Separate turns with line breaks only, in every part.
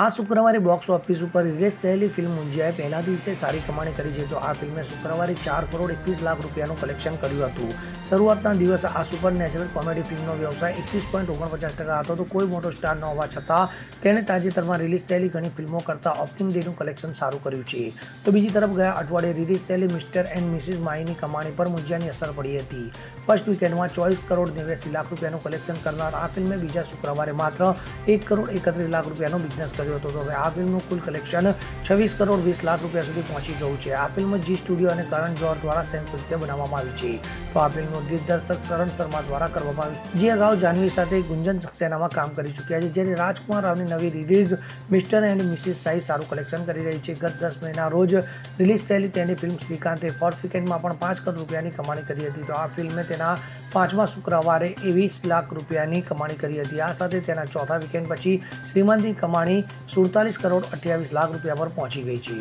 આ શુક્રવારે box office ઉપર રિલીઝ થયેલી ફિલ્મ મુંજિયાએ પહેલા દિવસે સારી કમાણી કરી છે. તો આ ફિલ્મે શુક્રવારે ચાર કરોડ એકવીસ લાખ રૂપિયાનું કલેક્શન કર્યું હતું. શરૂઆતના દિવસે આ સુપર નેચરલ કોમેડી ફિલ્મનો વ્યવસાય એકવીસ પોઈન્ટ ઓગણપચાસ ટકા હતો. તો કોઈ મોટો સ્ટાર ન હોવા છતાં તેણે તાજેતરમાં રિલીઝ થયેલી ઘણી ફિલ્મો કરતાં ઓપનિંગ ડેનું કલેક્શન સારું કર્યું છે. તો બીજી તરફ ગયા અઠવાડિયે રિલીઝ થયેલી મિસ્ટર એન્ડ મિસિસ માઈની કમાણી પર મુંજિયાની અસર પડી હતી. ફર્સ્ટ વીકેન્ડમાં ચોવીસ કરોડ નેવ્યાસી લાખ રૂપિયાનું કલેક્શન કરનાર આ ફિલ્મે બીજા શુક્રવારે માત્ર એક કરોડ એકત્રીસ લાખ રૂપિયાનો બિઝનેસ કર્યો હતો તો હવે આ ફિલ્મનું કુલ કલેક્શન છવ્વીસ કરોડ વીસ લાખ રૂપિયા સુધી પહોંચી ગયું છે. આ ફિલ્મ જી સ્ટુડિયો અને કરણ જોહર દ્વારા સંયુક્ત રીતે બનાવવામાં આવી છે. તો આ ફિલ્મનું દિગ્દર્શક શરણ શર્મા દ્વારા કરવામાં આવ્યું જે અગાઉ જાહ્નવી સાથે ગુંજન સક્સેનામાં કામ કરી ચૂક્યા છે જ્યારે રાજકુમાર રાવની નવી રિલીઝ મિસ્ટર એન્ડ મિસિસ સાઈ સારું કલેક્શન કરી રહી છે. ગત દસ મહિના રોજ રિલીઝ થયેલી તેની ફિલ્મ શ્રીકાંતે ફોર વીકેન્ડમાં પણ પાંચ કરોડ રૂપિયાની કમાણી કરી હતી. તો આ ફિલ્મે તેના પાંચમા શુક્રવારે વીસ લાખ રૂપિયાની કમાણી કરી હતી. આ સાથે તેના ચોથા વીકેન્ડ પછી શ્રીમંતની કમાણી સુડતાલીસ કરોડ અઠ્યાવીસ લાખ રૂપિયા પર પહોંચી ગઈ છે.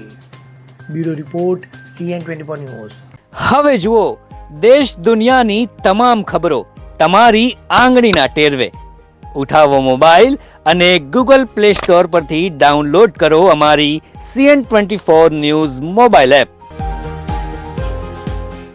Bureau report CN twenty four news
હવે જુઓ, દેશ દુનિયાની તમામ ખબરો તમારી આંગળીના ટેરવે. ઉઠાવો મોબાઈલ અને ગૂગલ પ્લે સ્ટોર પરથી ડાઉનલોડ કરો અમારી CN twenty four news mobile app.